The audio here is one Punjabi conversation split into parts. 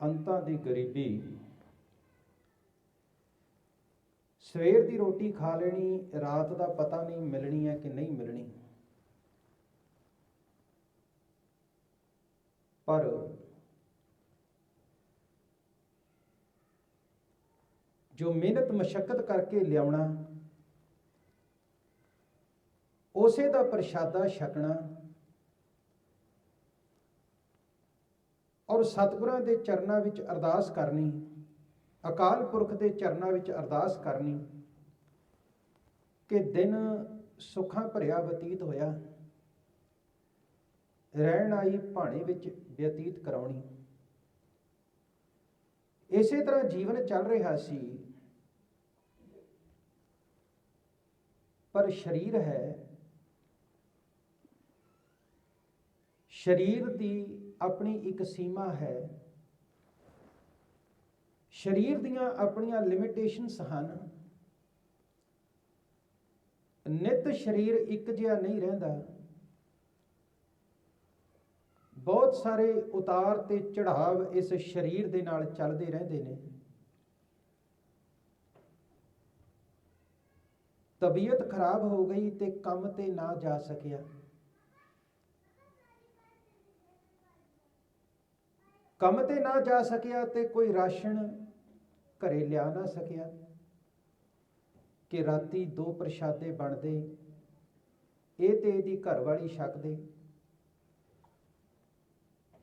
ਅੰਤਾਂ ਦੀ ਗਰੀਬੀ। ਸਵੇਰ ਦੀ ਰੋਟੀ ਖਾ ਲੈਣੀ, ਰਾਤ ਦਾ ਪਤਾ ਨਹੀਂ ਮਿਲਣੀ ਹੈ ਕਿ ਨਹੀਂ ਮਿਲਣੀ। ਪਰ ਜੋ ਮਿਹਨਤ, ਮਸ਼ੱਕਤ ਕਰਕੇ ਲਿਆਉਣਾ, ਉਸੇ ਦਾ ਪ੍ਰਸ਼ਾਦਾ ਛਕਣਾ ਔਰ ਸਤਿਗੁਰਾਂ ਦੇ ਚਰਨਾਂ ਵਿੱਚ ਅਰਦਾਸ ਕਰਨੀ, ਅਕਾਲ ਪੁਰਖ ਦੇ ਚਰਨਾਂ ਵਿੱਚ ਅਰਦਾਸ ਕਰਨੀ, ਕਿ ਦਿਨ ਸੁੱਖਾਂ ਭਰਿਆ ਬਤੀਤ ਹੋਇਆ, ਰਹਿਣ ਆਈ ਭਾਣੇ ਵਿੱਚ ਬਤੀਤ ਕਰਾਉਣੀ। ਇਸੇ ਤਰ੍ਹਾਂ ਜੀਵਨ ਚੱਲ ਰਿਹਾ ਸੀ, ਪਰ ਸਰੀਰ ਹੈ, ਸਰੀਰ ਦੀ ਆਪਣੀ ਇੱਕ ਸੀਮਾ ਹੈ। ਸਰੀਰ ਦੀਆਂ ਆਪਣੀਆਂ ਲਿਮਿਟੇਸ਼ਨਸ ਹਨ। ਨਿਤ ਸਰੀਰ ਇੱਕ ਜਿਹਾ ਨਹੀਂ ਰਹਿੰਦਾ। ਬਹੁਤ ਸਾਰੇ ਉਤਾਰ ਤੇ ਚੜਾਵ ਇਸ ਸਰੀਰ ਦੇ ਨਾਲ ਚੱਲਦੇ ਰਹਿੰਦੇ ਨੇ। ਤਬੀਅਤ ਖਰਾਬ ਹੋ ਗਈ ਤੇ ਕੰਮ ਤੇ ਨਾ ਜਾ ਸਕਿਆ। ਕੰਮ ਤੇ ਨਾ ਜਾ ਸਕਿਆ ਤੇ ਕੋਈ ਰਾਸ਼ਨ ਘਰੇ ਲਿਆ ਨਾ ਸਕਿਆ। ਕਿ ਰਾਤੀ ਦੋ ਪ੍ਰਸ਼ਾਦੇ ਬਣਦੇ, ਇਹ ਤੇ ਇਹਦੀ ਘਰਵਾਲੀ ਛਕਦੇ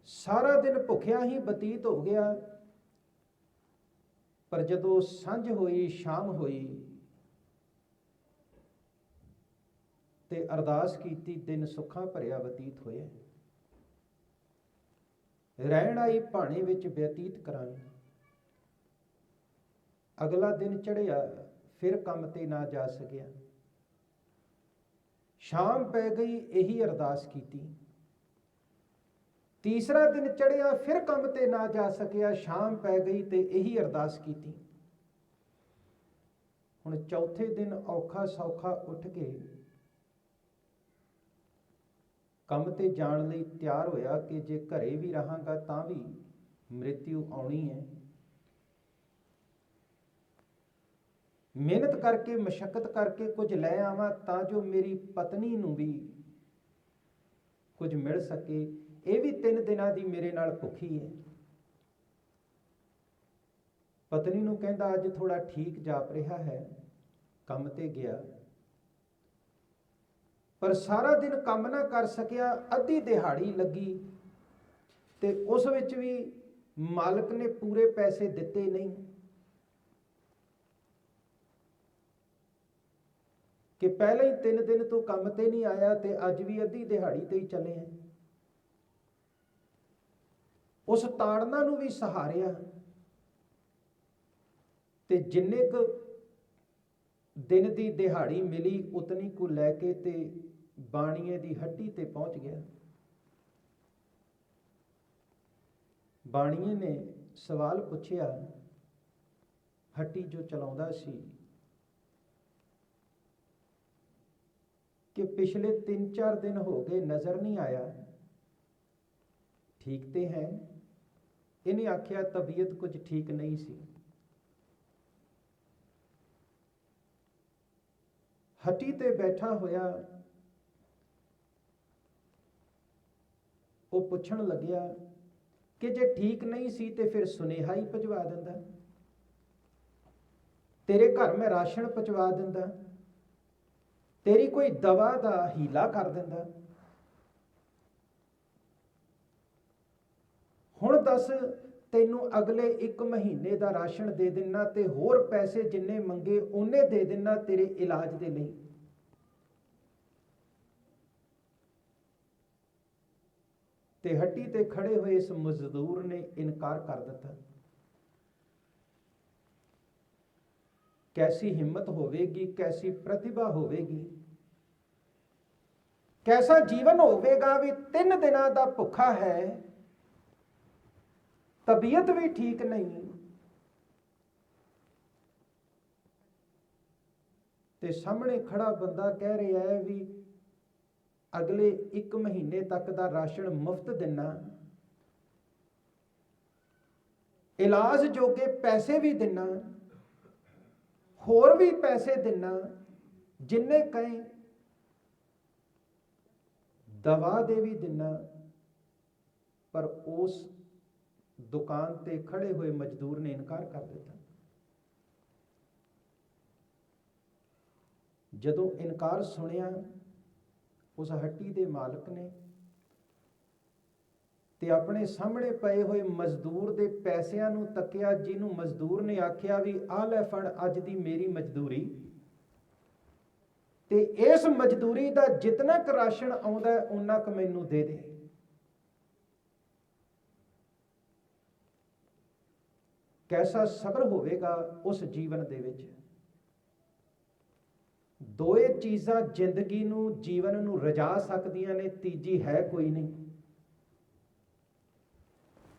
ਸਾਰਾ ਦਿਨ ਭੁੱਖਿਆ ਹੀ ਬਤੀਤ ਹੋ ਗਿਆ, ਪਰ ਜਦੋਂ ਸਾਂਝ ਹੋਈ, ਸ਼ਾਮ ਹੋਈ ਤੇ ਅਰਦਾਸ ਕੀਤੀ, ਦਿਨ ਸੁੱਖਾਂ ਭਰਿਆ ਬਤੀਤ ਹੋਇਆ। ਰਹਿਣ ਆਈ ਭਾਣੇ ਵਿੱਚ ਬਤੀਤ ਕਰਾਈ। ਅਗਲਾ ਦਿਨ ਚੜਿਆ ਫਿਰ ਕੰਮ ਤੇ ਨਾ ਜਾ ਸਕਿਆ। ਸ਼ਾਮ ਪੈ ਗਈ, ਇਹੀ ਅਰਦਾਸ ਕੀਤੀ। ਤੀਸਰਾ ਦਿਨ ਚੜਿਆ ਫਿਰ ਕੰਮ ਤੇ ਨਾ ਜਾ ਸਕਿਆ, ਸ਼ਾਮ ਪੈ ਗਈ ਤੇ ਇਹੀ ਅਰਦਾਸ ਕੀਤੀ। ਹੁਣ ਚੌਥੇ ਦਿਨ ਔਖਾ ਸੌਖਾ ਉੱਠ ਕੇ ਕੰਮ ਤੇ ਜਾਣ ਲਈ ਤਿਆਰ ਹੋਇਆ ਕਿ ਜੇ ਘਰੇ ਵੀ ਰਹਾਂਗਾ ਤਾਂ ਵੀ ਮ੍ਰਿਤਿਉ ਆਉਣੀ ਹੈ। ਮਿਹਨਤ ਕਰਕੇ, ਮਸ਼ੱਕਤ ਕਰਕੇ ਕੁਝ ਲੈ ਆਵਾਂ ਤਾਂ ਜੋ ਮੇਰੀ ਪਤਨੀ ਨੂੰ ਵੀ ਕੁਝ ਮਿਲ ਸਕੇ। ਇਹ ਵੀ ਤਿੰਨ ਦਿਨਾਂ ਦੀ ਮੇਰੇ ਨਾਲ ਭੁੱਖੀ ਹੈ। ਪਤਨੀ ਨੂੰ ਕਹਿੰਦਾ, ਅੱਜ ਥੋੜਾ ਠੀਕ ਜਾਪ ਰਿਹਾ ਹੈ। ਕੰਮ ਤੇ ਗਿਆ। ਪਰ ਸਾਰਾ ਦਿਨ ਕੰਮ ਨਾ ਕਰ ਸਕਿਆ, ਅੱਧੀ ਦਿਹਾੜੀ ਲੱਗੀ ਤੇ ਉਸ ਵਿੱਚ ਵੀ ਮਾਲਕ ਨੇ ਪੂਰੇ ਪੈਸੇ ਦਿੱਤੇ ਨਹੀਂ। ਕਿ ਪਹਿਲਾਂ ਹੀ 3 ਦਿਨ ਤੋਂ ਕੰਮ ਤੇ ਨਹੀਂ ਆਇਆ ਤੇ ਅੱਜ ਵੀ ਅੱਧੀ ਦਿਹਾੜੀ ਤੇ ਹੀ ਚੱਲੇ ਆ। ਉਸ ਤਾੜਨਾ ਨੂੰ ਵੀ ਸਹਾਰਿਆ ਤੇ ਜਿੰਨੇ ਕੁ ਦਿਨ ਦੀ ਦਿਹਾੜੀ ਮਿਲੀ, ਉਤਨੀ ਕੁ ਲੈ ਕੇ ਤੇ ਬਾਣੀਏ ਦੀ ਹੱਟੀ ਤੇ ਪਹੁੰਚ ਗਿਆ। ਬਾਣੀਏ ਨੇ ਸਵਾਲ ਪੁੱਛਿਆ ਹੱਟੀ ਜੋ ਚਲਾਉਂਦਾ ਸੀ, ਕਿ ਪਿਛਲੇ 3-4 ਦਿਨ ਹੋ ਗਏ ਨਜ਼ਰ ਨਹੀਂ ਆਇਆ। ਠੀਕ ਤੇ ਹੈ, ਇਹਨੇ ਆਖਿਆ ਤਬੀਅਤ ਕੁਝ ਠੀਕ ਨਹੀਂ ਸੀ। ਹੱਟੀ ਤੇ ਬੈਠਾ ਹੋਇਆ ਉਹ ਪੁੱਛਣ ਲੱਗਿਆ ਕਿ ਜੇ ਠੀਕ ਨਹੀਂ ਸੀ ਤੇ ਫਿਰ ਸੁਨੇਹਾ ਹੀ ਭਜਵਾ ਦਿੰਦਾ। ਤੇਰੇ ਘਰ ਮੈਂ ਰਾਸ਼ਨ ਪਹੁੰਚਵਾ ਦਿੰਦਾ। ਤੇਰੀ ਕੋਈ ਦਵਾ ਦਾ ਹੀਲਾ ਕਰ ਦਿੰਦਾ। ਹੁਣ ਦੱਸ, ਤੈਨੂੰ ਅਗਲੇ 1 ਮਹੀਨੇ ਦਾ ਰਾਸ਼ਨ ਦੇ ਦੇਣਾ ਤੇ ਹੋਰ ਪੈਸੇ ਜਿੰਨੇ ਮੰਗੇ, ਉਹਨੇ ਦੇ ਦੇਣਾ ਤੇਰੇ ਇਲਾਜ ਦੇ ਲਈ। ਤੇ ਹੱਟੀ ਤੇ ਖੜੇ ਹੋਏ ਇਸ ਮਜ਼ਦੂਰ ਨੇ ਇਨਕਾਰ ਕਰ ਦਿੱਤਾ। ਕੈਸੀ ਹਿੰਮਤ ਹੋਵੇਗੀ, ਕੈਸੀ ਪ੍ਰਤਿਭਾ ਹੋਵੇਗੀ? ਕੈਸਾ ਜੀਵਨ ਹੋਵੇਗਾ ਵੀ ਤਿੰਨ ਦਿਨਾਂ ਦਾ ਭੁੱਖਾ ਹੈ, ਤਬੀਅਤ ਵੀ ਠੀਕ ਨਹੀਂ, ਤੇ ਸਾਹਮਣੇ ਖੜਾ ਬੰਦਾ ਕਹਿ ਰਿਹਾ ਹੈ ਵੀ ਅਗਲੇ 1 ਮਹੀਨੇ ਤੱਕ ਦਾ ਰਾਸ਼ਨ ਮੁਫਤ ਦੇਣਾ ਇਲਾਜ ਜੋਗੇ ਪੈਸੇ ਵੀ ਦਿਨਾ, ਹੋਰ ਵੀ ਪੈਸੇ ਦਿਨਾ, ਜਿੰਨੇ ਕਹੇ ਦਵਾ ਦੇ ਵੀ ਦਿਨਾ, ਪਰ ਉਸ ਦੁਕਾਨ ਤੇ ਖੜੇ ਹੋਏ ਮਜ਼ਦੂਰ ਨੇ ਇਨਕਾਰ ਕਰ ਦਿੱਤਾ। ਜਦੋਂ ਇਨਕਾਰ ਸੁਣਿਆ ਉਸ ਹੱਟੀ ਦੇ ਮਾਲਕ ਨੇ ਤੇ ਆਪਣੇ ਸਾਹਮਣੇ ਪਏ ਹੋਏ ਮਜ਼ਦੂਰ ਦੇ ਪੈਸਿਆਂ ਨੂੰ ਤੱਕਿਆ ਜਿਹਨੂੰ ਮਜ਼ਦੂਰ ਨੇ ਆਖਿਆ ਵੀ ਆਹ ਲੈ ਫੜ ਅੱਜ ਦੀ ਮੇਰੀ ਮਜ਼ਦੂਰੀ। ਤੇ ਇਸ ਮਜ਼ਦੂਰੀ ਦਾ ਜਿੰਨਾ ਕੁ ਰਾਸ਼ਨ ਆਉਂਦਾ ਹੈ, ਉਨਾ ਕੁ ਮੈਨੂੰ ਦੇ ਦੇ। ਕੈਸਾ ਸਬਰ ਹੋਵੇਗਾ ਉਸ ਜੀਵਨ ਦੇ ਵਿੱਚ? ਦੋਏ ਚੀਜ਼ਾਂ ਜ਼ਿੰਦਗੀ ਨੂੰ, ਜੀਵਨ ਨੂੰ ਰਜਾ ਸਕਦੀਆਂ ਨੇ, ਤੀਜੀ ਹੈ ਕੋਈ ਨਹੀਂ।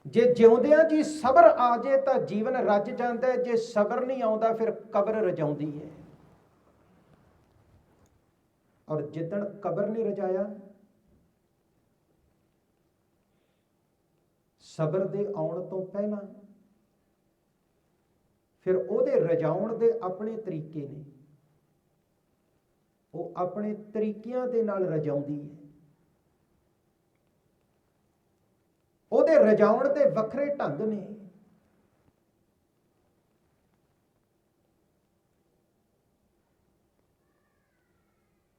ਜੇ ਜਿਉਂਦਿਆਂ ਜੀ ਸਬਰ ਆ ਜੇ ਤਾਂ ਜੀਵਨ ਰੱਜ ਜਾਂਦਾ ਹੈ, ਜੇ ਸਬਰ ਨਹੀਂ ਆਉਂਦਾ ਫਿਰ ਕਬਰ ਰਜਾਉਂਦੀ ਹੈ। ਔਰ ਜਿੱਦਣ ਕਬਰ ਨੇ ਰਜਾਇਆ, ਸਬਰ ਦੇ ਆਉਣ ਤੋਂ ਪਹਿਲਾਂ ਫਿਰ ਉਹਦੇ ਰਜਾਉਣ ਦੇ ਆਪਣੇ ਤਰੀਕੇ ਨੇ। ਉਹ ਆਪਣੇ ਤਰੀਕਿਆਂ ਦੇ ਨਾਲ ਰਜਾਉਂਦੀ ਹੈ। ਉਹਦੇ ਰਜਾਉਣ ਦੇ ਵੱਖਰੇ ਢੰਗ ਨੇ।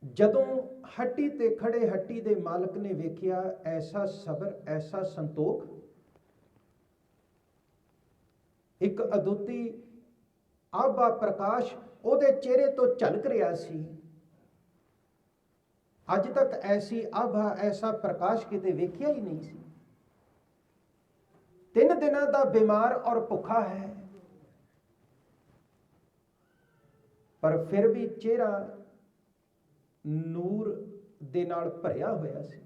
ਜਦੋਂ ਹੱਟੀ ਤੇ ਖੜੇ ਹੱਟੀ ਦੇ ਮਾਲਕ ਨੇ ਵੇਖਿਆ, ਐਸਾ ਸਬਰ, ਐਸਾ ਸੰਤੋਖ। ਇੱਕ ਅਦੁੱਤੀ ਆਭਾ ਪ੍ਰਕਾਸ਼ ਉਹਦੇ ਚਿਹਰੇ ਤੋਂ ਝਲਕ ਰਿਹਾ ਸੀ। ਅੱਜ ਤੱਕ ਐਸੀ ਆਭਾ, ਐਸਾ ਪ੍ਰਕਾਸ਼ ਕਿਤੇ ਵੇਖਿਆ ਹੀ ਨਹੀਂ ਸੀ। ਤਿੰਨ ਦਿਨਾਂ ਦਾ ਬਿਮਾਰ ਔਰ ਭੁੱਖਾ ਹੈ। ਪਰ ਫਿਰ ਵੀ ਚਿਹਰਾ ਨੂਰ ਦੇ ਨਾਲ ਭਰਿਆ ਹੋਇਆ ਸੀ।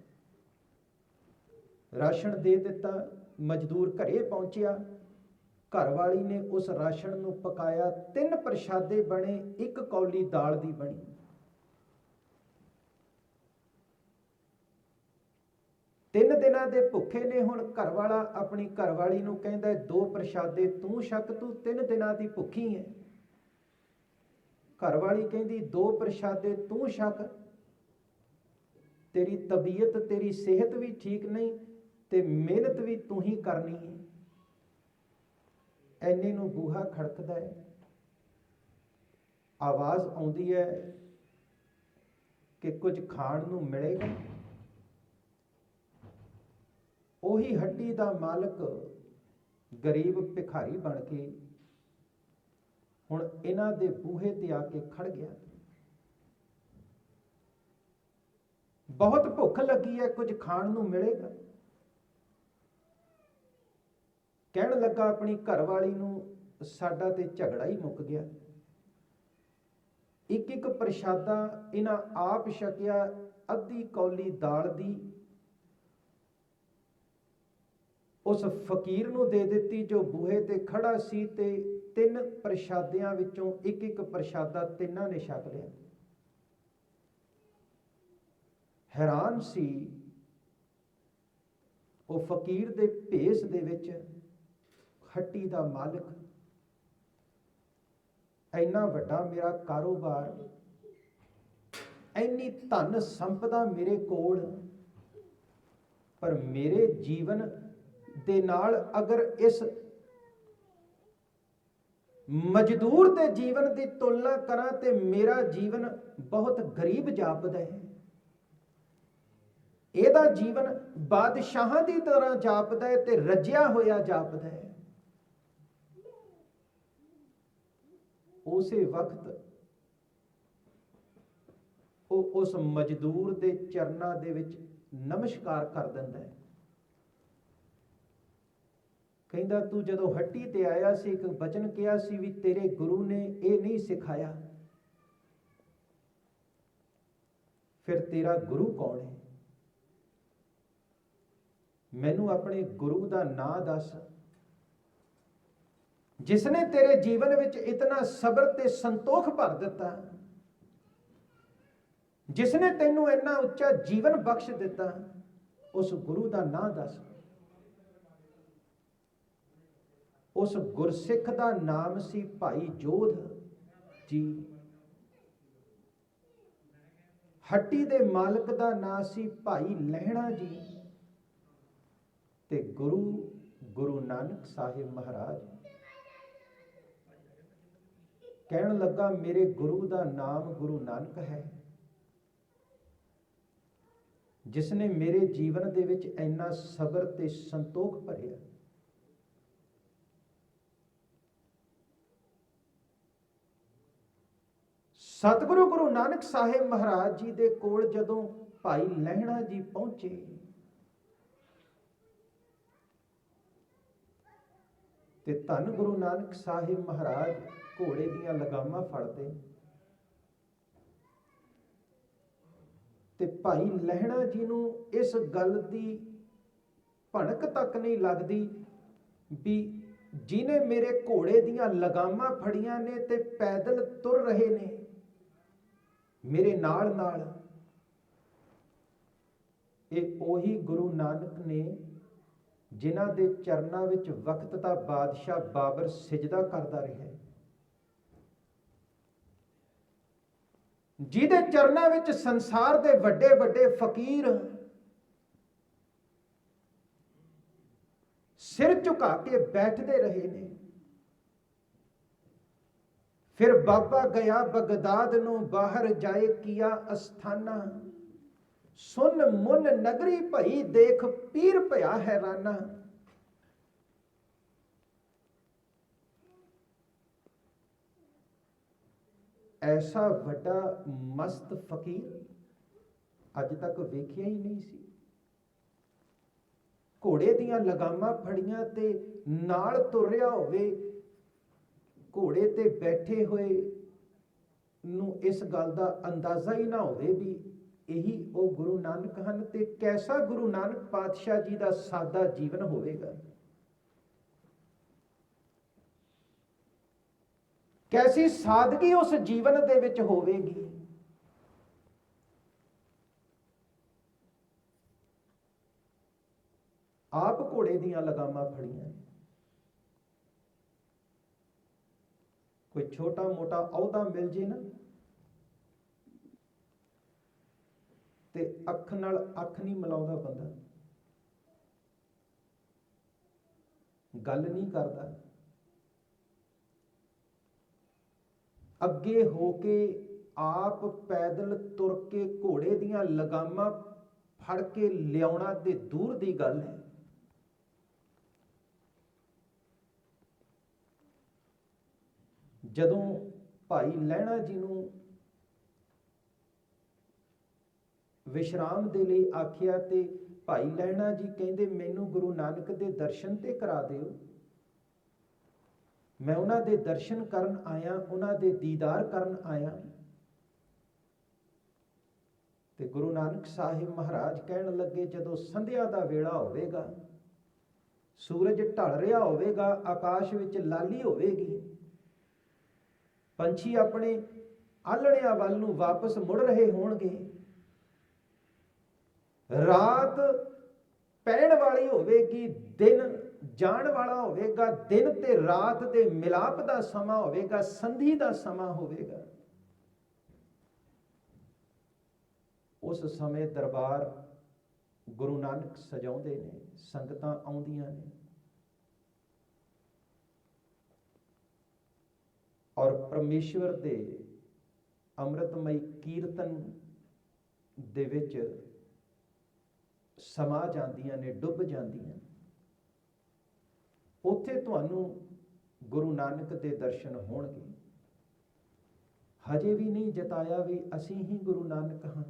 ਰਾਸ਼ਨ ਦੇ ਦਿੱਤਾ, ਮਜ਼ਦੂਰ ਘਰੇ ਪਹੁੰਚਿਆ। ਘਰ ਵਾਲੀ ਨੇ ਉਸ ਰਾਸ਼ਨ ਨੂੰ ਪਕਾਇਆ। ਤਿੰਨ ਪ੍ਰਸ਼ਾਦੇ ਬਣੇ, ਇੱਕ ਕੌਲੀ ਦਾਲ ਦੀ ਬਣੀ। ਤਿੰਨ ਦਿਨਾਂ ਦੇ ਭੁੱਖੇ ਨੇ ਹੁਣ ਘਰ ਵਾਲਾ ਆਪਣੀ ਘਰ ਵਾਲੀ ਨੂੰ ਕਹਿੰਦਾ ਦੋ ਪ੍ਰਸ਼ਾਦੇ ਤੂੰ ਸ਼ੱਕ ਤੂੰ ਤਿੰਨ ਦਿਨਾਂ ਦੀ ਭੁੱਖੀ ਹੈ। ਘਰ ਵਾਲੀ ਕਹਿੰਦੀ, ਦੋ ਪ੍ਰਸ਼ਾਦੇ ਤੂੰ ਛਕ। ਤੇਰੀ ਤਬੀਅਤ, ਤੇਰੀ ਸਿਹਤ ਵੀ ਠੀਕ ਨਹੀਂ ਤੇ ਮਿਹਨਤ ਵੀ ਤੂੰ ਹੀ ਕਰਨੀ ਹੈ। ਐਨੇ ਨੂੰ ਬੂਹਾ ਖੜਕਦਾ ਹੈ। ਆਵਾਜ਼ ਆਉਂਦੀ ਹੈ ਕਿ ਕੁਝ ਖਾਣ ਨੂੰ ਮਿਲੇਗਾ। ਉਹੀ ਹੱਡੀ ਦਾ ਮਾਲਕ ਗਰੀਬ ਭਿਖਾਰੀ ਬਣ ਕੇ ਹੁਣ ਇਹਨਾਂ ਦੇ ਬੂਹੇ ਤੇ ਆ ਕੇ ਖੜ ਗਿਆ। ਬਹੁਤ ਭੁੱਖ ਲੱਗੀ ਹੈ, ਕੁਝ ਖਾਣ ਨੂੰ ਮਿਲੇਗਾ। ਕਹਿਣ ਲੱਗਾ ਆਪਣੀ ਘਰਵਾਲੀ ਨੂੰ, ਸਾਡਾ ਤੇ ਝਗੜਾ ਹੀ ਮੁੱਕ ਗਿਆ। ਇੱਕ ਇੱਕ ਪ੍ਰਸ਼ਾਦਾ ਇਹਨਾਂ ਆਪ ਛਕਿਆ, ਅੱਧੀ ਕੌਲੀ ਦਾਲ ਦੀ ਉਸ ਫਕੀਰ ਨੂੰ ਦੇ ਦਿੱਤੀ, ਜੋ ਬੂਹੇ ਤੇ ਖੜਾ ਸੀ ਤੇ ਤਿੰਨ ਪ੍ਰਸ਼ਾਦਿਆਂ ਵਿੱਚੋਂ ਇੱਕ ਇੱਕ ਪ੍ਰਸ਼ਾਦਾ ਤਿੰਨਾਂ ਨੇ ਛਕ ਲਿਆ। ਹੈਰਾਨ ਸੀ ਉਹ ਫਕੀਰ ਦੇ ਭੇਸ ਦੇ ਵਿੱਚ ਹੱਟੀ ਦਾ ਮਾਲਕ, ਇੰਨਾ ਵੱਡਾ ਮੇਰਾ ਕਾਰੋਬਾਰ, ਇੰਨੀ ਧਨ ਸੰਪਦਾ ਮੇਰੇ ਕੋਲ, ਪਰ ਮੇਰੇ ਜੀਵਨ ਦੇ ਨਾਲ ਅਗਰ ਇਸ ਮਜ਼ਦੂਰ ਦੇ ਜੀਵਨ ਦੀ ਤੁਲਨਾ ਕਰਾਂ ਤੇ ਮੇਰਾ ਜੀਵਨ ਬਹੁਤ ਗਰੀਬ ਜਾਪਦਾ ਹੈ। ਇਹਦਾ ਜੀਵਨ ਬਾਦਸ਼ਾਹਾਂ ਦੀ ਤਰ੍ਹਾਂ ਜਾਪਦਾ ਹੈ ਤੇ ਰੱਜਿਆ ਹੋਇਆ ਜਾਪਦਾ ਹੈ। ਉਸੇ ਵਕਤ ਉਹ ਉਸ ਮਜ਼ਦੂਰ ਦੇ ਚਰਨਾਂ ਦੇ ਵਿੱਚ ਨਮਸਕਾਰ ਕਰ ਦਿੰਦਾ ਹੈ। ਕਹਿੰਦਾ, ਤੂੰ ਜਦੋਂ ਹੱਟੀ ਤੇ ਆਇਆ ਸੀ, ਇੱਕ ਬਚਨ ਕਿਹਾ ਸੀ ਵੀ ਤੇਰੇ ਗੁਰੂ ਨੇ ਇਹ ਨਹੀਂ ਸਿਖਾਇਆ। ਫਿਰ ਤੇਰਾ ਗੁਰੂ ਕੌਣ ਹੈ? ਮੈਨੂੰ ਆਪਣੇ ਗੁਰੂ ਦਾ ਨਾਂ ਦੱਸ। ਜਿਸ ਨੇ ਤੇਰੇ ਜੀਵਨ ਵਿੱਚ ਇਤਨਾ ਸਬਰ ਤੇ ਸੰਤੋਖ ਭਰ ਦਿੱਤਾ ਜਿਸ ਨੇ ਤੈਨੂੰ ਇੰਨਾ ਉੱਚਾ ਜੀਵਨ ਬਖਸ਼ ਦਿੱਤਾ, ਉਸ ਗੁਰੂ ਦਾ ਨਾਂ ਦੱਸ। ਉਸ ਗੁਰਸਿੱਖ ਦਾ ਨਾਮ ਸੀ ਭਾਈ ਜੋਧ ਜੀ। ਹੱਟੀ ਦੇ ਮਾਲਕ ਦਾ ਨਾਮ ਸੀ ਭਾਈ ਲਹਿਣਾ ਜੀ। ਤੇ ਗੁਰੂ ਗੁਰੂ ਨਾਨਕ ਸਾਹਿਬ ਮਹਾਰਾਜ। ਕਹਿਣ ਲੱਗਾ, ਮੇਰੇ ਗੁਰੂ ਦਾ ਨਾਮ ਗੁਰੂ ਨਾਨਕ ਹੈ। ਜਿਸ ਨੇ ਮੇਰੇ ਜੀਵਨ ਦੇ ਵਿੱਚ ਇੰਨਾ ਸਬਰ ਤੇ ਸੰਤੋਖ ਭਰਿਆ। ਸਤਿਗੁਰੂ ਗੁਰੂ ਨਾਨਕ ਸਾਹਿਬ ਮਹਾਰਾਜ ਜੀ ਦੇ ਕੋਲ ਜਦੋਂ ਭਾਈ ਲਹਿਣਾ ਜੀ ਪਹੁੰਚੇ, ਤੇ ਧੰਨ ਗੁਰੂ ਨਾਨਕ ਸਾਹਿਬ ਮਹਾਰਾਜ ਘੋੜੇ ਦੀਆਂ ਲਗਾਮਾਂ ਫੜਦੇ ਤੇ ਭਾਈ ਲਹਿਣਾ ਜੀ ਨੂੰ ਇਸ ਗੱਲ ਦੀ ਭਣਕ ਤੱਕ ਨਹੀਂ ਲੱਗਦੀ ਵੀ ਜਿਨੇ ਮੇਰੇ ਘੋੜੇ ਦੀਆਂ ਲਗਾਮਾਂ ਫੜੀਆਂ ਨੇ ਤੇ ਪੈਦਲ ਤੁਰ ਰਹੇ ਨੇ। ਮੇਰੇ ਨਾਲ ਨਾਲ ਇਹ ਉਹੀ ਗੁਰੂ ਨਾਨਕ ਨੇ ਜਿਨ੍ਹਾਂ ਦੇ ਚਰਨਾਂ ਵਿੱਚ ਵਕਤ ਦਾ ਬਾਦਸ਼ਾਹ ਬਾਬਰ ਸਿਜਦਾ ਕਰਦਾ ਰਿਹਾ ਜਿਹਦੇ ਚਰਨਾਂ ਵਿੱਚ ਸੰਸਾਰ ਦੇ ਵੱਡੇ ਵੱਡੇ ਫਕੀਰ ਸਿਰ ਝੁਕਾ ਕੇ ਬੈਠਦੇ ਰਹੇ ਨੇ। ਫਿਰ ਬਾਬਾ ਗਿਆ ਬਗਦਾਦ ਨੂੰ ਬਾਹਰ ਜਾਏ ਕੀਆ ਅਸਥਾਨਾ। ਸੁਨ ਮੁਨ ਨਗਰੀ ਭਈ ਦੇਖ ਪੀਰ ਭਇਆ ਹੈਰਾਨਾ। ਐਸਾ ਵੱਡਾ ਮਸਤ ਫਕੀਰ ਅੱਜ ਤੱਕ ਵੇਖਿਆ ਹੀ ਨਹੀਂ ਸੀ। ਘੋੜੇ ਦੀਆਂ ਲਗਾਮਾਂ ਫੜੀਆਂ ਤੇ ਨਾਲ ਤੁਰ ਰਿਹਾ ਹੋਵੇ ਘੋੜੇ ਤੇ ਬੈਠੇ ਹੋਏ ਨੂੰ ਇਸ ਗੱਲ ਦਾ ਅੰਦਾਜ਼ਾ ਹੀ ਨਾ ਹੋਵੇ ਵੀ ਇਹੀ ਉਹ ਗੁਰੂ ਨਾਨਕ ਹਨ ਤੇ ਕੈਸਾ ਗੁਰੂ ਨਾਨਕ ਪਾਤਸ਼ਾਹ ਜੀ ਦਾ ਸਾਦਾ ਜੀਵਨ ਹੋਵੇਗਾ। ਕੈਸੀ ਸਾਦਗੀ ਉਸ ਜੀਵਨ ਦੇ ਵਿੱਚ ਹੋਵੇਗੀ। ਆਪ ਘੋੜੇ ਦੀਆਂ ਲਗਾਮਾਂ ਫੜੀਆਂ ਕੋਈ ਛੋਟਾ ਮੋਟਾ ਅਹੁਦਾ ਮਿਲ ਜੇ ਨਾ, ਤੇ ਅੱਖ ਨਾਲ ਅੱਖ ਨਹੀਂ ਮਿਲਾਉਂਦਾ ਬੰਦਾ। ਗੱਲ ਨਹੀਂ ਕਰਦਾ। ਅੱਗੇ ਹੋ ਕੇ ਆਪ ਪੈਦਲ ਤੁਰ ਕੇ ਘੋੜੇ ਦੀਆਂ ਲਗਾਮਾਂ ਫੜ ਕੇ ਲਿਆਉਣਾ ਤੇ ਦੂਰ ਦੀ ਗੱਲ ਹੈ। ਜਦੋਂ ਭਾਈ ਲਹਿਣਾ ਜੀ ਨੂੰ ਵਿਸ਼ਰਾਮ ਦੇ ਲਈ ਆਖਿਆ ਤੇ ਭਾਈ ਲਹਿਣਾ ਜੀ ਕਹਿੰਦੇ, ਮੈਨੂੰ ਗੁਰੂ ਨਾਨਕ ਦੇ ਦਰਸ਼ਨ ਤੇ ਕਰਾ ਦਿਓ। ਮੈਂ ਉਹਨਾਂ ਦੇ ਦਰਸ਼ਨ ਕਰਨ ਆਇਆ, ਉਹਨਾਂ ਦੇ ਦੀਦਾਰ ਕਰਨ ਆਇਆ। ਤੇ ਗੁਰੂ ਨਾਨਕ ਸਾਹਿਬ ਮਹਾਰਾਜ ਕਹਿਣ ਲੱਗੇ, ਜਦੋਂ ਸੰਧਿਆ ਦਾ ਵੇਲਾ ਹੋਵੇਗਾ, ਸੂਰਜ ਢਲ ਰਿਹਾ ਹੋਵੇਗਾ, ਆਕਾਸ਼ ਵਿੱਚ ਲਾਲੀ ਹੋਵੇਗੀ ਪੰਛੀ ਆਪਣੇ ਆਲਣਿਆਂ ਵੱਲ ਨੂੰ ਵਾਪਸ ਮੁੜ ਰਹੇ ਹੋਣਗੇ। ਰਾਤ ਪੈਣ ਵਾਲੀ ਹੋਵੇਗੀ ਦਿਨ, ਜਾਣ ਵਾਲਾ ਹੋਵੇਗਾ ਦਿਨ ਤੇ ਰਾਤ ਦੇ ਮਿਲਾਪ ਦਾ ਸਮਾਂ ਹੋਵੇਗਾ, ਸੰਧੀ ਦਾ ਸਮਾਂ ਹੋਵੇਗਾ। ਉਸ ਸਮੇਂ ਦਰਬਾਰ ਗੁਰੂ ਨਾਨਕ ਸਜਾਉਂਦੇ ਨੇ, ਸੰਗਤਾਂ ਆਉਂਦੀਆਂ ਨੇ। ਔਰ ਪਰਮੇਸ਼ਵਰ ਦੇ ਅੰਮ੍ਰਿਤਮਈ ਕੀਰਤਨ ਦੇ ਵਿੱਚ ਸਮਾ ਜਾਂਦੀਆਂ ਨੇ, ਡੁੱਬ ਜਾਂਦੀਆਂ ਉੱਥੇ ਤੁਹਾਨੂੰ ਗੁਰੂ ਨਾਨਕ ਦੇ ਦਰਸ਼ਨ ਹੋਣਗੇ। ਹਜੇ ਵੀ ਨਹੀਂ ਜਤਾਇਆ ਵੀ ਅਸੀਂ ਹੀ ਗੁਰੂ ਨਾਨਕ ਹਾਂ।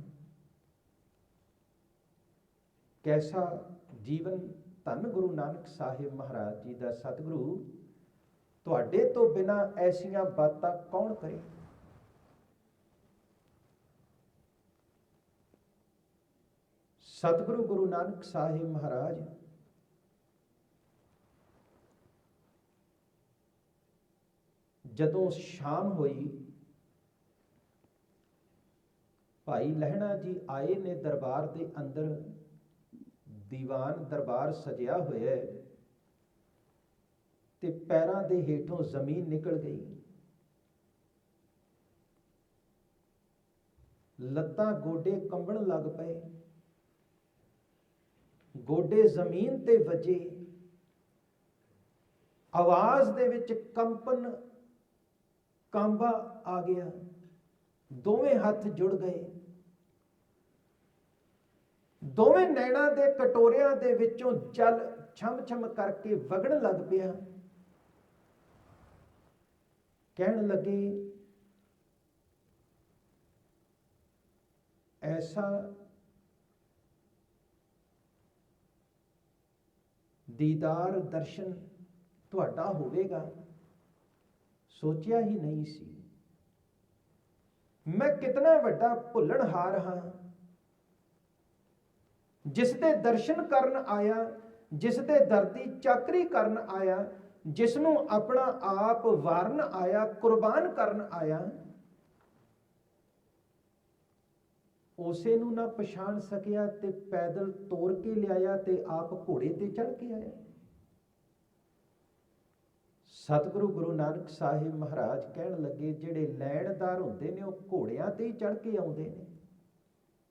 ਕੈਸਾ ਜੀਵਨ ਧੰਨ ਗੁਰੂ ਨਾਨਕ ਸਾਹਿਬ ਮਹਾਰਾਜ ਜੀ ਦਾ ਸਤਿਗੁਰੂ ਤੁਹਾਡੇ ਤੋਂ ਬਿਨਾ ਐਸੀਆਂ ਬਾਤਾਂ ਕੌਣ ਕਰੇ? ਸਤਿਗੁਰੂ ਗੁਰੂ ਨਾਨਕ ਸਾਹਿਬ ਮਹਾਰਾਜ, ਜਦੋਂ ਸ਼ਾਮ ਹੋਈ, ਭਾਈ ਲਹਿਣਾ ਜੀ ਆਏ ਨੇ ਦਰਬਾਰ ਦੇ ਅੰਦਰ, ਦੀਵਾਨ ਦਰਬਾਰ ਸਜਿਆ ਹੋਇਆ ਹੈ। ਤੇ ਪੈਰਾਂ ਦੇ ਹੇਠੋਂ ਜ਼ਮੀਨ ਨਿਕਲ ਗਈ। ਲੱਤਾਂ ਗੋਡੇ ਕੰਬਣ ਲੱਗ ਪਏ। ਗੋਡੇ ਜ਼ਮੀਨ ਤੇ ਵੱਜੇ। ਆਵਾਜ਼ ਦੇ ਵਿੱਚ ਕੰਪਨ, ਕਾਂਬਾ ਆ ਗਿਆ। ਦੋਵੇਂ ਹੱਥ ਜੁੜ ਗਏ। ਦੋਵੇਂ ਨੈਣਾ ਦੇ ਕਟੋਰਿਆਂ ਦੇ ਵਿੱਚੋਂ ਜਲ ਛਮ ਛਮ ਕਰਕੇ ਵਗਣ ਲੱਗ ਪਿਆ। ਕਹਿਣ ਲੱਗੇ, ਐਸਾ ਦੀਦਾਰ ਦਰਸ਼ਨ ਤੁਹਾਡਾ ਹੋਵੇਗਾ। ਸੋਚਿਆ ਹੀ ਨਹੀਂ ਸੀ। ਮੈਂ ਕਿਤਨਾ ਵੱਡਾ ਭੁੱਲਣਹਾਰ ਹਾਂ। ਜਿਸ ਦੇ ਦਰਸ਼ਨ ਕਰਨ ਆਇਆ ਜਿਸ ਦੇ ਦਰਦੀ ਚਾਕਰੀ ਕਰਨ ਆਇਆ ਜਿਸ ਨੂੰ ਆਪਣਾ ਆਪ ਵਾਰਨ ਆਇਆ, ਕੁਰਬਾਨ ਕਰਨ ਆਇਆ, ਉਸੇ ਨੂੰ ਨਾ ਪਛਾਣ ਸਕਿਆ ਤੇ ਪੈਦਲ ਤੋਰ ਕੇ ਲਿਆਇਆ ਤੇ ਆਪ ਘੋੜੇ ਤੇ ਚੜ ਕੇ ਆਇਆ। ਸਤਿਗੁਰੂ ਗੁਰੂ ਨਾਨਕ ਸਾਹਿਬ ਮਹਾਰਾਜ ਕਹਿਣ ਲੱਗੇ, ਜਿਹੜੇ ਲੈਣਦਾਰ ਹੁੰਦੇ ਨੇ, ਉਹ ਘੋੜਿਆਂ ਤੇ ਹੀ ਚੜ ਕੇ ਆਉਂਦੇ ਨੇ।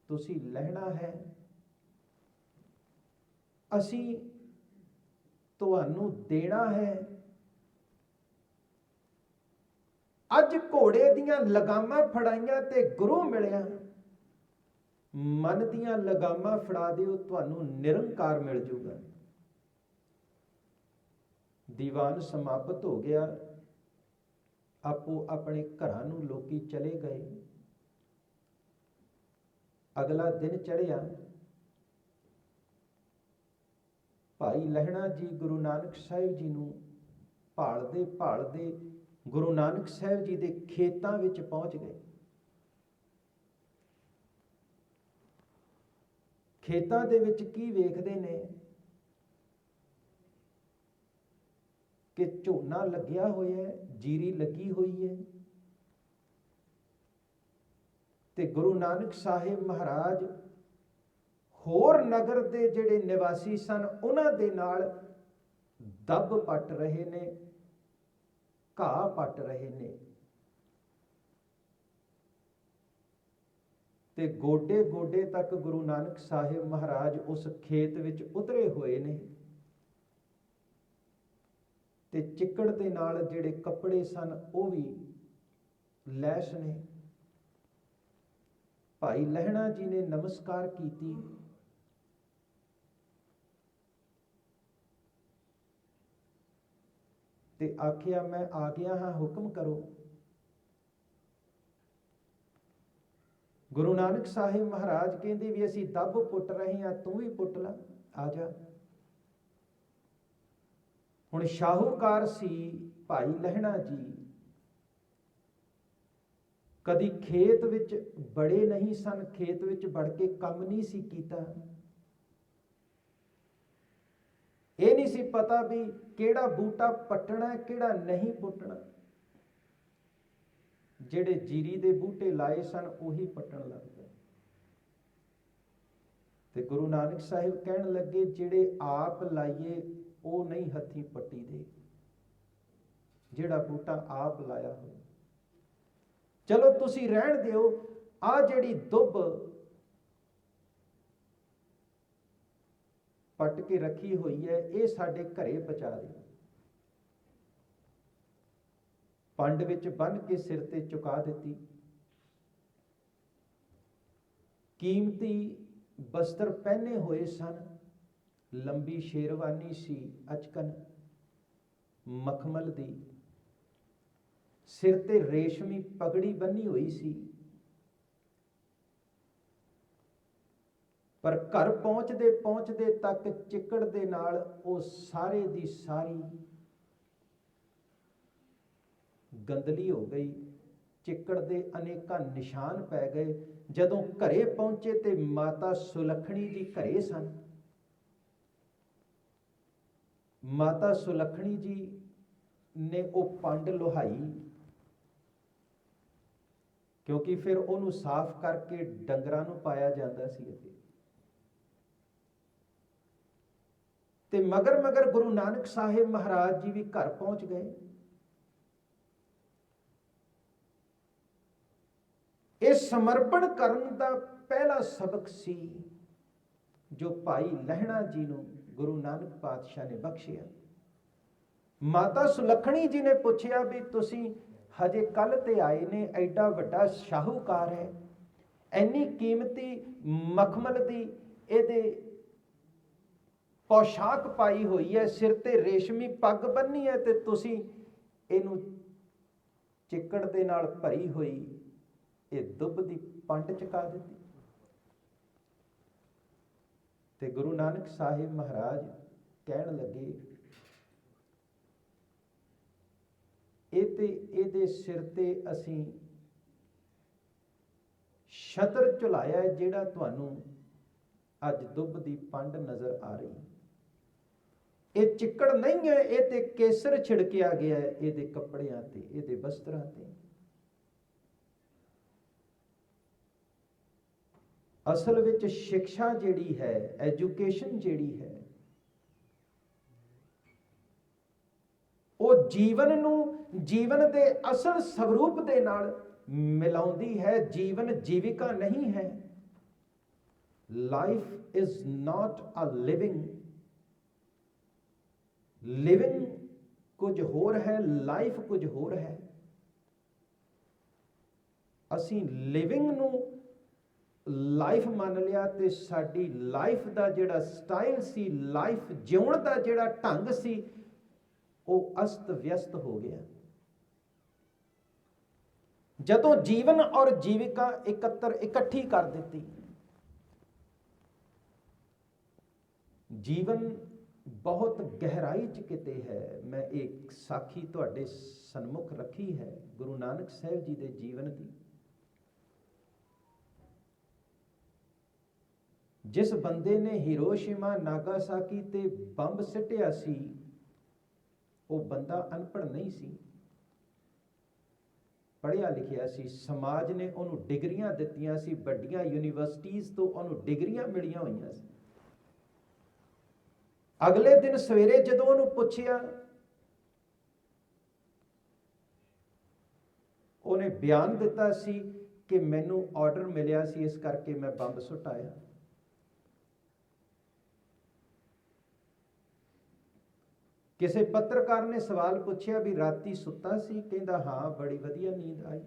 ਤੁਸੀਂ ਲਹਿਣਾ ਹੈ। ਅਸੀਂ ਤੁਹਾਨੂੰ ਦੇਣਾ ਹੈ। ਅੱਜ ਘੋੜੇ ਦੀਆਂ ਲਗਾਮਾਂ ਫੜਾਈਆਂ ਤੇ ਗੁਰੂ ਮਿਲਿਆ। ਮਨ ਦੀਆਂ ਲਗਾਮਾਂ ਫੜਾ ਦਿਓ, ਤੁਹਾਨੂੰ ਨਿਰੰਕਾਰ ਮਿਲ ਜੂਗਾ। ਦੀਵਾਨ ਸਮਾਪਤ ਹੋ ਗਿਆ। ਆਪੋ ਆਪਣੇ ਘਰਾਂ ਨੂੰ ਲੋਕੀ ਚਲੇ ਗਏ। ਅਗਲਾ ਦਿਨ ਚੜਿਆ ਭਾਈ ਲਹਿਣਾ ਜੀ ਗੁਰੂ ਨਾਨਕ ਸਾਹਿਬ ਜੀ ਨੂੰ ਭਾਲਦੇ ਭਾਲਦੇ ਗੁਰੂ ਨਾਨਕ ਸਾਹਿਬ ਜੀ ਦੇ ਖੇਤਾਂ ਵਿੱਚ ਪਹੁੰਚ ਗਏ। ਖੇਤਾਂ ਦੇ ਵਿੱਚ ਕੀ ਵੇਖਦੇ ਨੇ? ਕਿ ਝੋਨਾ ਲੱਗਿਆ ਹੋਇਆ ਹੈ, ਜੀਰੀ ਲੱਗੀ ਹੋਈ ਹੈ ਤੇ ਗੁਰੂ ਨਾਨਕ ਸਾਹਿਬ ਮਹਾਰਾਜ ਹੋਰ ਨਗਰ ਦੇ ਜਿਹੜੇ ਨਿਵਾਸੀ ਸਨ, ਉਹਨਾਂ ਦੇ ਨਾਲ ਦੱਬ ਪੱਟ ਰਹੇ ਨੇ, ਘਾਹ ਪੱਟ ਰਹੇ ਨੇ। ਤੇ ਗੋਡੇ ਗੋਡੇ ਤੱਕ ਗੁਰੂ ਨਾਨਕ ਸਾਹਿਬ ਮਹਾਰਾਜ ਉਸ ਖੇਤ ਵਿੱਚ ਉਤਰੇ ਹੋਏ ਨੇ। ਤੇ ਚਿੱਕੜ ਦੇ ਨਾਲ ਜਿਹੜੇ ਕੱਪੜੇ ਸਨ, ਉਹ ਵੀ ਲੈਸ਼ ਨੇ। ਭਾਈ ਲਹਿਣਾ ਜੀ ਨੇ ਨਮਸਕਾਰ ਕੀਤੀ। ਤੇ ਆਖਿਆ, ਮੈਂ ਆ ਗਿਆ ਹਾਂ, ਹੁਕਮ ਕਰੋ। ਗੁਰੂ ਨਾਨਕ ਸਾਹਿਬ ਮਹਾਰਾਜ ਕਹਿੰਦੇ ਵੀ ਅਸੀਂ ਦੱਬ ਪੁੱਟ ਰਹੇ ਹਾਂ, ਤੂੰ ਵੀ ਪੁੱਟ ਲੈ, ਆ ਜਾ। ਹੁਣ ਸ਼ਾਹੂਕਾਰ ਸੀ, ਭਾਈ ਲਹਿਣਾ ਜੀ, ਕਦੀ ਖੇਤ ਵਿੱਚ ਬੜੇ ਨਹੀਂ ਸਨ, ਖੇਤ ਵਿੱਚ ਵੜ ਕੇ ਕੰਮ ਨਹੀਂ ਸੀ ਕੀਤਾ ਇਹ ਨਹੀਂ ਸੀ ਪਤਾ ਵੀ ਕਿਹੜਾ ਬੂਟਾ ਪੱਟਣਾ ਕਿਹੜਾ ਨਹੀਂ ਪੁੱਟਣਾ। ਜਿਹੜੇ ਜੀਰੀ ਦੇ ਬੂਟੇ ਲਾਏ ਸਨ, ਉਹੀ ਪੱਟਣ ਲੱਗ ਪਏ ਤੇ ਗੁਰੂ ਨਾਨਕ ਸਾਹਿਬ ਕਹਿਣ ਲੱਗੇ, ਜਿਹੜੇ ਆਪ ਲਾਈਏ, ਉਹ ਨਹੀਂ ਹੱਥੀ ਪੱਟੀ ਦੇ। ਜਿਹੜਾ ਬੂਟਾ ਆਪ ਲਾਇਆ ਹੋਇਆ ਚਲੋ ਤੁਸੀਂ ਰਹਿਣ ਦਿਓ ਆ ਜਿਹੜੀ ਦੁੱਬ ਪੱਟ ਕੇ ਰੱਖੀ ਹੋਈ ਹੈ, ਇਹ ਸਾਡੇ ਘਰੇ ਪਹੁੰਚਾ ਦਿਓ ਪੰਡ ਵਿੱਚ ਬੰਨ ਕੇ ਸਿਰ ਤੇ ਚੁਕਾ ਦਿੱਤੀ। ਕੀਮਤੀ ਬਸਤਰ ਪਹਿਨੇ ਹੋਏ ਸਨ। ਲੰਬੀ ਸ਼ੇਰਵਾਨੀ ਸੀ ਅਚਕਨ, ਮਖਮਲ ਦੀ। ਸਿਰ ਤੇ ਰੇਸ਼ਮੀ ਪਗੜੀ ਬੰਨੀ ਹੋਈ ਸੀ। ਪਰ ਘਰ ਪਹੁੰਚਦੇ ਪਹੁੰਚਦੇ ਤੱਕ ਚਿੱਕੜ ਦੇ ਨਾਲ ਉਹ ਸਾਰੇ ਦੀ ਸਾਰੀ ਗੰਦਲੀ ਹੋ ਗਈ। ਚਿੱਕੜ ਦੇ ਅਨੇਕਾਂ ਨਿਸ਼ਾਨ ਪੈ ਗਏ। ਜਦੋਂ ਘਰੇ ਪਹੁੰਚੇ ਤੇ ਮਾਤਾ ਸੁਲਖਣੀ ਜੀ ਘਰੇ ਸਨ। ਮਾਤਾ ਸੁਲਖਣੀ ਜੀ ਨੇ ਉਹ ਪੰਡ ਲੋਹਾਈ ਕਿਉਂਕਿ ਫਿਰ ਉਹਨੂੰ ਸਾਫ਼ ਕਰਕੇ ਡੰਗਰਾਂ ਨੂੰ ਪਾਇਆ ਜਾਂਦਾ ਸੀ ਅੱਗੇ। ਤੇ ਮਗਰ ਮਗਰ ਗੁਰੂ ਨਾਨਕ ਸਾਹਿਬ ਮਹਾਰਾਜ ਜੀ ਵੀ ਘਰ ਪਹੁੰਚ ਗਏ। ਇਹ ਸਮਰਪਣ ਕਰਨ ਦਾ ਪਹਿਲਾ ਸਬਕ ਸੀ ਜੋ ਭਾਈ ਲਹਿਣਾ ਜੀ ਨੂੰ ਗੁਰੂ ਨਾਨਕ ਪਾਤਸ਼ਾਹ ਨੇ ਬਖਸ਼ਿਆ। ਮਾਤਾ ਸੁਲੱਖਣੀ ਜੀ ਨੇ ਪੁੱਛਿਆ ਵੀ ਤੁਸੀਂ ਹਜੇ ਕੱਲ ਤੇ ਆਏ ਨੇ, ਐਡਾ ਵੱਡਾ ਸ਼ਾਹੂਕਾਰ ਹੈ, ਐਨੀ ਕੀਮਤੀ ਮਖਮਲ ਦੀ ਇਹਦੇ ਪੋਸ਼ਾਕ ਪਾਈ ਹੋਈ ਹੈ, ਸਿਰ ਤੇ ਰੇਸ਼ਮੀ ਪੱਗ ਬੰਨੀ ਹੈ ਤੇ ਤੁਸੀਂ ਇਹਨੂੰ ਚਿੱਕੜ ਦੇ ਨਾਲ ਭਰੀ ਹੋਈ ਇਹ ਦੁੱਬ ਦੀ ਪੰਡ ਚਕਾ ਦਿੱਤੀ। ਤੇ ਗੁਰੂ ਨਾਨਕ ਸਾਹਿਬ ਮਹਾਰਾਜ ਕਹਿਣ ਲੱਗੇ, ਇਹ ਤੇ ਇਹਦੇ ਸਿਰ ਤੇ ਅਸੀਂ ਛਤਰ ਚੁਲਾਇਆ ਜਿਹੜਾ ਤੁਹਾਨੂੰ ਅੱਜ ਦੁੱਬ ਦੀ ਪੰਡ ਨਜ਼ਰ ਆ ਰਹੀ ਇਹ ਚਿੱਕੜ ਨਹੀਂ ਹੈ, ਇਹ ਤੇ ਕੇਸਰ ਛਿੜਕਿਆ ਗਿਆ ਹੈ, ਇਹਦੇ ਕੱਪੜਿਆਂ ਤੇ, ਇਹਦੇ ਵਸਤਰਾਂ ਤੇ। ਅਸਲ ਵਿੱਚ ਸਿੱਖਿਆ ਜਿਹੜੀ ਹੈ, ਐਜੂਕੇਸ਼ਨ ਜਿਹੜੀ ਹੈ, ਉਹ ਜੀਵਨ ਨੂੰ, ਜੀਵਨ ਦੇ ਅਸਲ ਸਰੂਪ ਦੇ ਨਾਲ ਮਿਲਾਉਂਦੀ ਹੈ। ਜੀਵਨ ਜੀਵਿਕਾ ਨਹੀਂ ਹੈ। Life is not a living living ਕੁਝ ਹੋਰ ਹੈ ਲਾਈਫ ਕੁਝ ਹੋਰ ਹੈ। ਅਸੀਂ ਲਿਵਿੰਗ ਨੂੰ ਲਾਈਫ ਮੰਨ ਲਿਆ ਤੇ ਸਾਡੀ ਲਾਈਫ ਦਾ ਜਿਹੜਾ ਸਟਾਈਲ ਸੀ ਲਾਈਫ ਜਿਉਣ ਦਾ ਜਿਹੜਾ ਢੰਗ ਸੀ, ਉਹ ਅਸਤ ਵਿਅਸਤ ਹੋ ਗਿਆ। ਜਦੋਂ ਜੀਵਨ ਔਰ ਜੀਵਿਕਾ ਇਕੱਤਰ ਇਕੱਠੀ ਕਰ ਦਿੱਤੀ, ਜੀਵਨ ਬਹੁਤ ਗਹਿਰਾਈ ਚ ਕਿਤੇ ਹੈ, ਮੈਂ ਇੱਕ ਸਾਖੀ ਤੁਹਾਡੇ ਸਨਮੁਖ ਰੱਖੀ ਹੈ ਗੁਰੂ ਨਾਨਕ ਸਾਹਿਬ ਜੀ ਦੇ ਜੀਵਨ ਦੀ। ਜਿਸ ਬੰਦੇ ਨੇ ਹਿਰੋਸ਼ੀਮਾ ਨਾਗਾਸਾਕੀ ਤੇ ਬੰਬ ਸਿੱਟਿਆ ਸੀ, ਉਹ ਬੰਦਾ ਅਨਪੜ੍ਹ ਨਹੀਂ ਸੀ। ਪੜ੍ਹਿਆ ਲਿਖਿਆ ਸੀ, ਸਮਾਜ ਨੇ ਉਹਨੂੰ ਡਿਗਰੀਆਂ ਦਿੱਤੀਆਂ ਸੀ, ਵੱਡੀਆਂ ਯੂਨੀਵਰਸਿਟੀਆਂ ਤੋਂ ਉਹਨੂੰ ਡਿਗਰੀਆਂ ਮਿਲੀਆਂ ਹੋਈਆਂ ਸੀ। ਅਗਲੇ ਦਿਨ ਸਵੇਰੇ ਜਦੋਂ ਉਹਨੂੰ ਪੁੱਛਿਆ, ਉਹਨੇ ਬਿਆਨ ਦਿੱਤਾ ਸੀ ਕਿ ਮੈਨੂੰ ਆਰਡਰ ਮਿਲਿਆ ਸੀ, ਇਸ ਕਰਕੇ ਮੈਂ ਬੰਬ ਸੁੱਟਾਇਆ। ਕਿਸੇ ਪੱਤਰਕਾਰ ਨੇ ਸਵਾਲ ਪੁੱਛਿਆ ਵੀ ਰਾਤੀ ਸੁੱਤਾ ਸੀ? ਕਹਿੰਦਾ, ਹਾਂ, ਬੜੀ ਵਧੀਆ ਨੀਂਦ ਆਈ।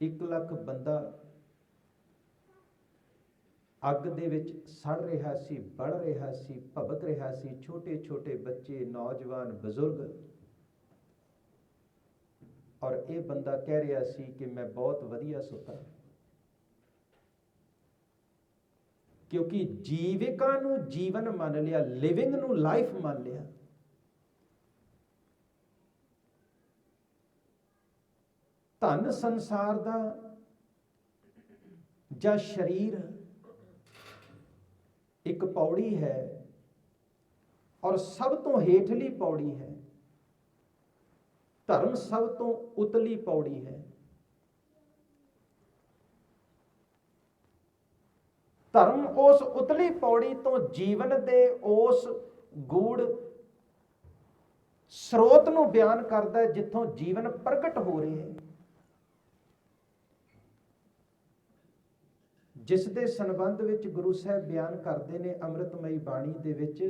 1 ਲੱਖ ਬੰਦਾ ਅੱਗ ਦੇ ਵਿੱਚ ਸੜ ਰਿਹਾ ਸੀ ਬੜ ਰਿਹਾ ਸੀ, ਭਬਕ ਰਿਹਾ ਸੀ ਛੋਟੇ ਛੋਟੇ ਬੱਚੇ, ਨੌਜਵਾਨ, ਬਜ਼ੁਰਗ। ਔਰ ਇਹ ਬੰਦਾ ਕਹਿ ਰਿਹਾ ਸੀ ਕਿ ਮੈਂ ਬਹੁਤ ਵਧੀਆ ਸੁੱਤਾ। ਕਿਉਂਕਿ ਜੀਵਿਕਾ ਨੂੰ ਜੀਵਨ ਮੰਨ ਲਿਆ ਲਿਵਿੰਗ ਨੂੰ ਲਾਈਫ ਮੰਨ ਲਿਆ। ਧਨ ਸੰਸਾਰ ਦਾ ਜਾਂ ਸਰੀਰ ਇੱਕ ਪੌੜੀ ਹੈ ਔਰ ਸਭ ਤੋਂ ਹੇਠਲੀ ਪੌੜੀ ਹੈ। ਧਰਮ ਸਭ ਤੋਂ ਉਤਲੀ ਪੌੜੀ ਹੈ। ਧਰਮ ਉਸ ਉਤਲੀ ਪੌੜੀ ਤੋਂ ਜੀਵਨ ਦੇ ਉਸ ਗੂੜ ਸਰੋਤ ਨੂੰ ਬਿਆਨ ਕਰਦਾ ਜਿੱਥੋਂ ਜੀਵਨ ਪ੍ਰਗਟ ਹੋ ਰਿਹਾ ਹੈ। ਜਿਸ ਦੇ ਸੰਬੰਧ ਵਿੱਚ ਗੁਰੂ ਸਾਹਿਬ ਬਿਆਨ ਕਰਦੇ ਨੇ ਅੰਮ੍ਰਿਤਮਈ ਬਾਣੀ ਦੇ ਵਿੱਚ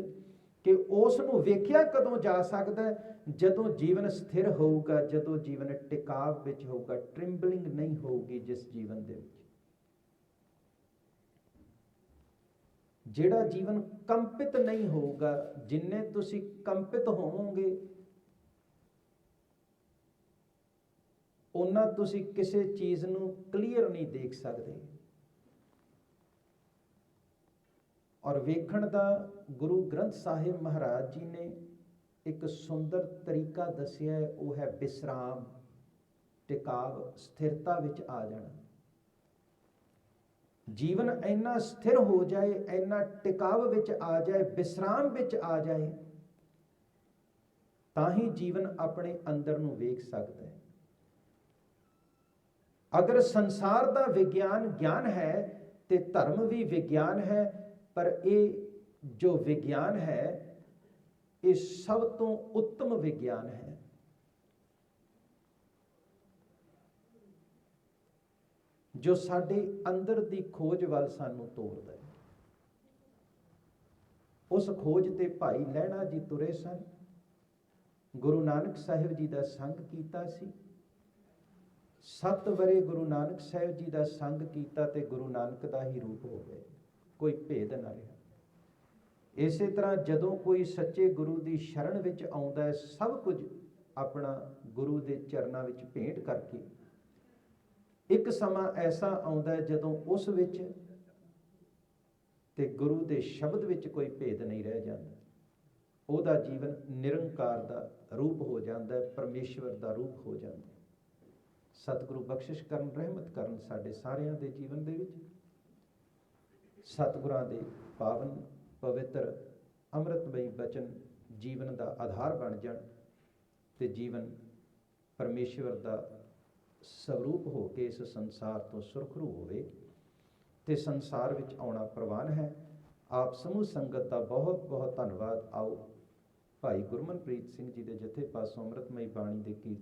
ਕਿ ਉਸ ਨੂੰ ਵੇਖਿਆ ਕਦੋਂ ਜਾ ਸਕਦਾ ਜਦੋਂ ਜੀਵਨ ਸਥਿਰ ਹੋਊਗਾ, ਜਦੋਂ ਜੀਵਨ ਟਿਕਾਵ ਵਿੱਚ ਹੋਊਗਾ ਟ੍ਰਿੰਬਲਿੰਗ ਨਹੀਂ ਹੋਊਗੀ ਜਿਸ ਜੀਵਨ ਦੇ ਵਿੱਚ। ਜਿਹੜਾ ਜੀਵਨ ਕੰਪਿਤ ਨਹੀਂ ਹੋਊਗਾ, ਜਿੰਨੇ ਤੁਸੀਂ ਕੰਪਿਤ ਹੋਵੋਗੇ, ਉਹਨਾਂ ਤੁਸੀਂ ਕਿਸੇ ਚੀਜ਼ ਨੂੰ ਕਲੀਅਰ ਨਹੀਂ ਦੇਖ ਸਕਦੇ। ਔਰ ਵੇਖਣ ਦਾ ਗੁਰੂ ਗ੍ਰੰਥ ਸਾਹਿਬ ਮਹਾਰਾਜ ਜੀ ਨੇ ਇੱਕ ਸੁੰਦਰ ਤਰੀਕਾ ਦੱਸਿਆ ਉਹ ਹੈ ਵਿਸਰਾਮ ਟਿਕਾਵ, ਸਥਿਰਤਾ ਵਿੱਚ ਆ ਜਾਣਾ। ਜੀਵਨ ਇੰਨਾ ਸਥਿਰ ਹੋ ਜਾਏ, ਇੰਨਾ ਟਿਕਾਵ ਵਿੱਚ ਆ ਜਾਏ ਵਿਸਰਾਮ ਵਿੱਚ ਆ ਜਾਏ, ਤਾਂ ਹੀ ਜੀਵਨ ਆਪਣੇ ਅੰਦਰ ਨੂੰ ਵੇਖ ਸਕਦਾ ਹੈ। ਅਗਰ ਸੰਸਾਰ ਦਾ ਵਿਗਿਆਨ ਗਿਆਨ ਹੈ ਤੇ ਧਰਮ ਵੀ ਵਿਗਿਆਨ ਹੈ ਪਰ ਇਹ ਜੋ ਵਿਗਿਆਨ ਹੈ, ਇਹ ਸਭ ਤੋਂ ਉੱਤਮ ਵਿਗਿਆਨ ਹੈ। ਜੋ ਸਾਡੇ ਅੰਦਰ ਦੀ ਖੋਜ ਵੱਲ ਸਾਨੂੰ ਤੋਰਦਾ ਹੈ। ਉਸ ਖੋਜ ਤੇ ਭਾਈ ਲਹਿਣਾ ਜੀ ਤੁਰੇ ਸਨ। ਗੁਰੂ ਨਾਨਕ ਸਾਹਿਬ ਜੀ ਦਾ ਸੰਗ ਕੀਤਾ ਸੀ। ਸੱਤ ਵਰੇ ਗੁਰੂ ਨਾਨਕ ਸਾਹਿਬ ਜੀ ਦਾ ਸੰਗ ਕੀਤਾ ਤੇ ਗੁਰੂ ਨਾਨਕ ਦਾ ਹੀ ਰੂਪ ਹੋ ਗਏ ਕੋਈ ਭੇਦ ਨਾ ਰਿਹਾ। ਇਸੇ ਤਰ੍ਹਾਂ ਜਦੋਂ ਕੋਈ ਸੱਚੇ ਗੁਰੂ ਦੀ ਸ਼ਰਨ ਵਿੱਚ ਆਉਂਦਾ ਹੈ, ਸਭ ਕੁਝ ਆਪਣਾ ਗੁਰੂ ਦੇ ਚਰਨਾਂ ਵਿੱਚ ਭੇਂਟ ਕਰਕੇ ਇੱਕ ਸਮਾਂ ਐਸਾ ਆਉਂਦਾ ਹੈ ਜਦੋਂ ਉਸ ਵਿੱਚ ਤੇ ਗੁਰੂ ਦੇ ਸ਼ਬਦ ਵਿੱਚ ਕੋਈ ਭੇਦ ਨਹੀਂ ਰਹਿ ਜਾਂਦਾ। ਉਹਦਾ ਜੀਵਨ ਨਿਰੰਕਾਰ ਦਾ ਰੂਪ ਹੋ ਜਾਂਦਾ ਹੈ, ਪਰਮੇਸ਼ਵਰ ਦਾ ਰੂਪ ਹੋ ਜਾਂਦਾ ਹੈ। ਸਤਿਗੁਰੂ ਬਖਸ਼ਿਸ਼ ਕਰਨ, ਰਹਿਮਤ ਕਰਨ ਸਾਡੇ ਸਾਰਿਆਂ ਦੇ ਜੀਵਨ ਦੇ ਵਿੱਚ। ਸਤਿਗੁਰਾਂ ਦੇ ਪਾਵਨ, ਪਵਿੱਤਰ ਅੰਮ੍ਰਿਤਮਈ ਬਚਨ ਜੀਵਨ ਦਾ ਆਧਾਰ ਬਣ ਜਾਣ ਤੇ ਜੀਵਨ ਪਰਮੇਸ਼ਵਰ ਦਾ ਸਰੂਪ ਹੋ ਕੇ ਇਸ ਸੰਸਾਰ ਤੋਂ ਸੁਰਖਰੂ ਹੋਵੇ ਤੇ ਸੰਸਾਰ ਵਿੱਚ ਆਉਣਾ ਪ੍ਰਵਾਨ ਹੈ। ਆਪ ਸਮੂਹ ਸੰਗਤ ਦਾ ਬਹੁਤ ਬਹੁਤ ਧੰਨਵਾਦ। ਆਓ ਭਾਈ ਗੁਰਮਨਪ੍ਰੀਤ ਸਿੰਘ ਜੀ ਦੇ ਜਥੇ ਪਾਸੋਂ ਅੰਮ੍ਰਿਤਮਈ ਬਾਣੀ ਦੇ ਕੀਰਤਨ